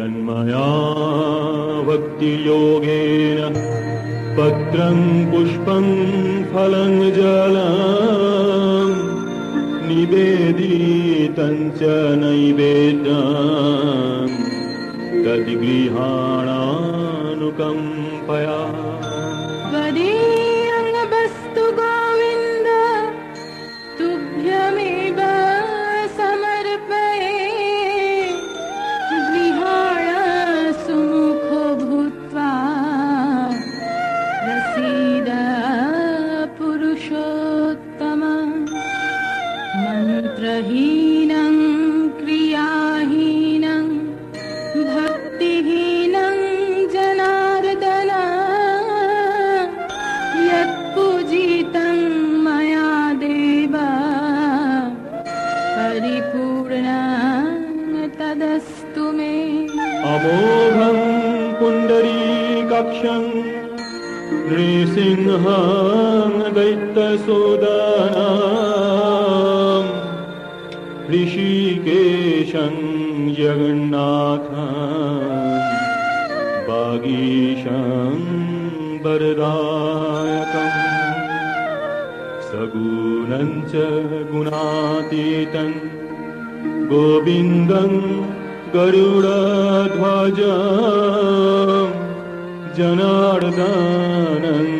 जन्मया भक्तियोगेन पत्रं पुष्पं फलं जल च नैवेद्य। तद्गृहाणानुकम्पया परिपूर्णं तदस्तु मे। अमोघं पुण्डरीकक्षं नृसिंहं दैत्यसोदनम् ऋषिकेशं जगन्नाथं वागीशं वरदायकम् सगुणं च गुणातीतं गोविन्दं गरुडध्वज जनार्दनं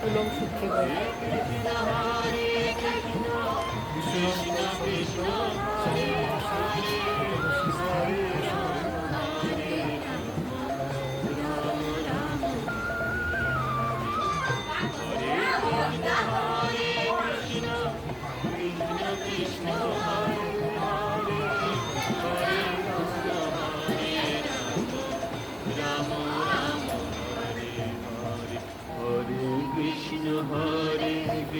কুলম সূত্রে করে हरे हरे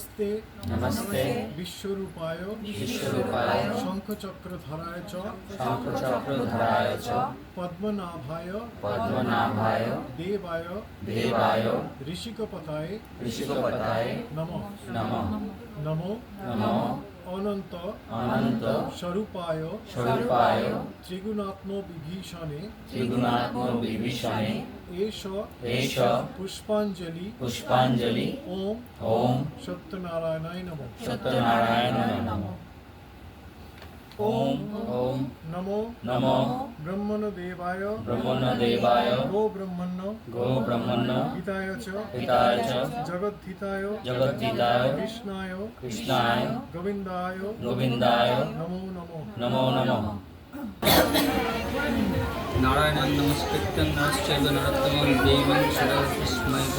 নমস্তে। নমস্তে। বিশ্বরূপায় বিশ্বরূপায় শঙ্খচক্রধরায় চ। শঙ্খচক্রধরায় চ। পদ্মনাভায় পদ্মনাভায় দেবায় দেবায় ঋষিকপতায় ঋষিকপতায় নম নমঃ নমো নমঃ অনন্ত অনন্ত স্বরূপায় স্বরূপায় ত্রিগুণাত্ম বিভীষণে ত্রিগুণাত্ম বিভীষণে এষ এষ পুষ্পাঞ্জলি পুষ্পাঞ্জলি ওম ওম সত্যনারায়ণায় নম সত্যনারায়ণ নমঃ ओम नमो नमो। ब्रह्मण देवाय ब्रह्मण देवाय गो ब्रह्मण गो ब्रह्मण हिताय च। हिताय च। जगद्धिताय। जगद्धिताय। कृष्णाय। कृष्णाय। गोविंदाय गोविंदाय नमो नमो। नमो नमः। नारायणं नमस्कृत्यं नमश्चैव नरोत्तमं देवं सदा विस्मयः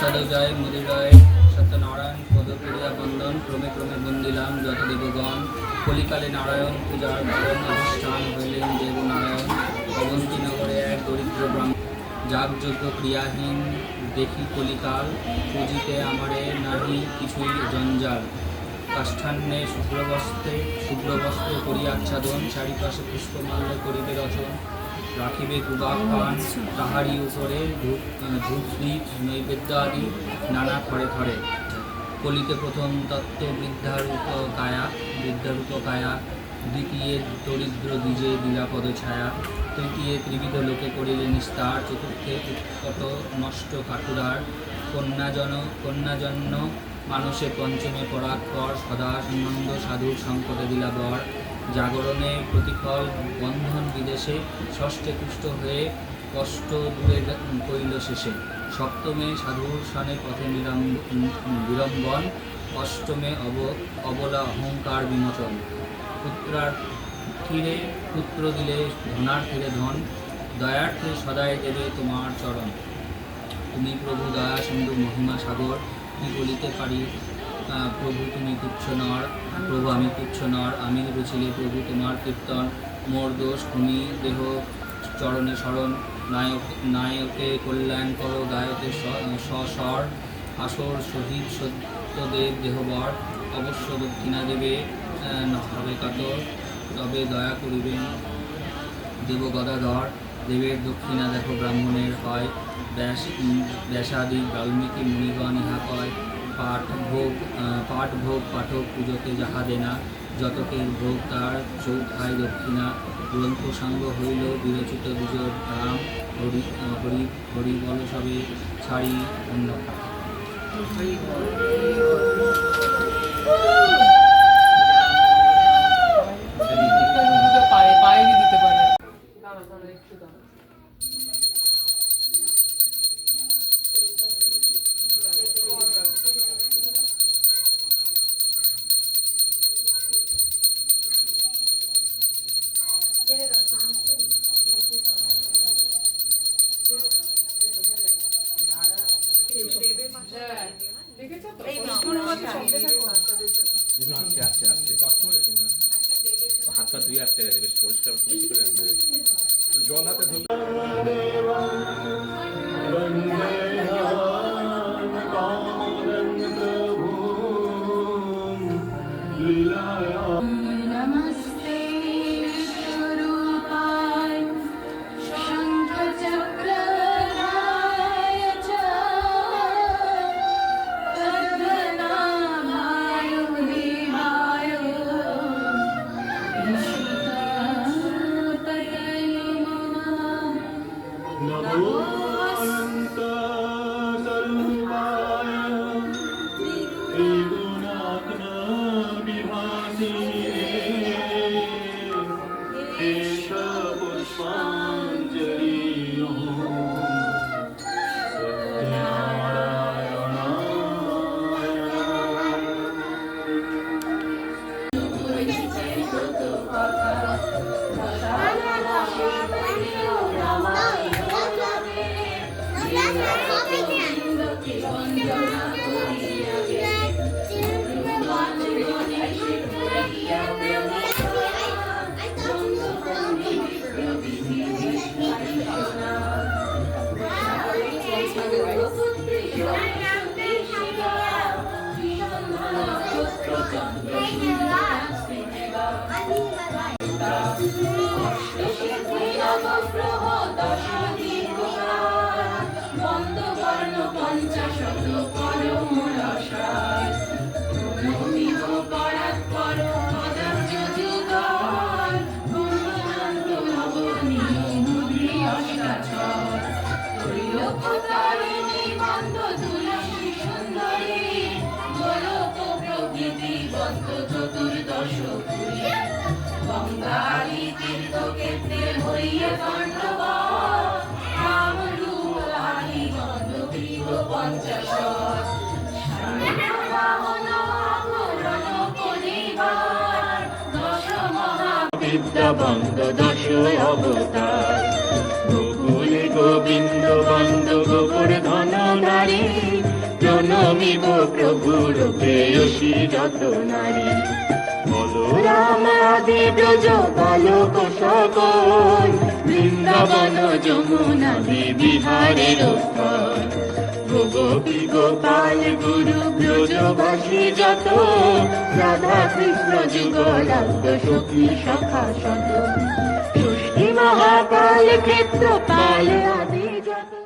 तदजाय मुदिराय সত্যনারায়ণ পদক্রিয়া বন্দন, ক্রমে ক্রমে বন্দিলাম যত দেবগণ কলিকালে নারায়ণ পূজার কারণ অনুষ্ঠান হইলেন দেবনারায়ণ। অবন্তী নগরে এক দরিদ্র ব্রাহ্মণ, যাগযজ্ঞ ক্রিয়াহীন দেখি কলিকাল, পুজিতে আমারে নাহি কিছুই জঞ্জাল। কাষ্ঠান্নে শুভ্রবস্ত্রে শুভ্রবস্ত্র করিয়াচ্ছাদন চারিপাশে পুষ্পমাল্য করিবে রচন। রাখিবে গুবা পান তাহারই উপরে ধূপ ধূপ, দ্বীপ, নৈবেদ্য আদি নানা ঘরে ঘরে। কলিতে প্রথম তত্ত্ব বৃদ্ধারূপ কায়া বৃদ্ধারূপ কায়া, দ্বিতীয় দরিদ্র দ্বিজে দিলাপদ ছায়া, তৃতীয় ত্রিবিধ লোকে করিলে নিস্তার, চতুর্থে উৎকট নষ্ট কাঠুরার। কন্যাজন, কন্যাজন্য মানুষে পঞ্চমে পরাৎপর সদা সম্বন্ধ সাধুর সংকটে দিলা বর জাগরণে প্রতিফল বন্ধন বিদেশে ষষ্ঠে তুষ্ট হয়ে কষ্ট দূরে কইল শেষে। সপ্তমে সাধুর সনে পথে বিড়ম্বন, অষ্টমে অব অবলা অহংকার বিমোচন। পুত্রার্থীরে পুত্র দিলে ধনার্থীরে ধন, দয়ার্থে সদাই দেবে তোমার চরণ। তুমি প্রভু দয়া সিন্ধু মহিমা সাগর, কি বলিতে পারি প্রভু তুমি তুচ্ছ নর, প্রভু আমি তুচ্ছ নর, আমি রুচিলে প্রভু তোমার কীর্তন। মোর দোষ তুমি দেহ চরণে স্মরণ, নায়ক, নায়কে কল্যাণ করো, গায়কে স- সস্বর, আসর শহীদ সত্যদেব দেহবর। অবশ্য দক্ষিণা দেবে হবে কাতর, তবে দয়া করিবেন। দেব গদাধর, দেবের দক্ষিণা দেখো ব্রাহ্মণের হয়। ব্যাস ব্যাসাদি বাল্মীকি মুনিগণ ইহা কয় পাঠ ভোগ পাঠ ভোগ পাঠক পুজোতে যাহা দেনা যতকের ভোগ তার চৌথায় দক্ষিণা গ্রন্থ সাঙ্গ হইল বিরচিত বিজয় রাম হরি হরি হরি বল সবে ছাড়ি অন্য। পায়ে দিতে পারে? হাতটা ধুয়ে আসতে গেছে বেশ পরিষ্কার জল হাতে ধুলে। amor. Станом пригода. বিদ্যাবন্দ দশ অবতার গোকুলে গোবিন্দ বন্দ গোপুর ধন নারী জনমিব প্রভুর প্রেয়সী যত নারী, বলরাম আদি ব্রজ বালক সকল বৃন্দাবন যমুনাদি বিহারের স্থল গোপী গোপাল গুরু ব্রজবাসী যত রাধা কৃষ্ণ যুগলাদ্য সখী সখা সত ষষ্ঠী মহাকাল ক্ষেত্র পাল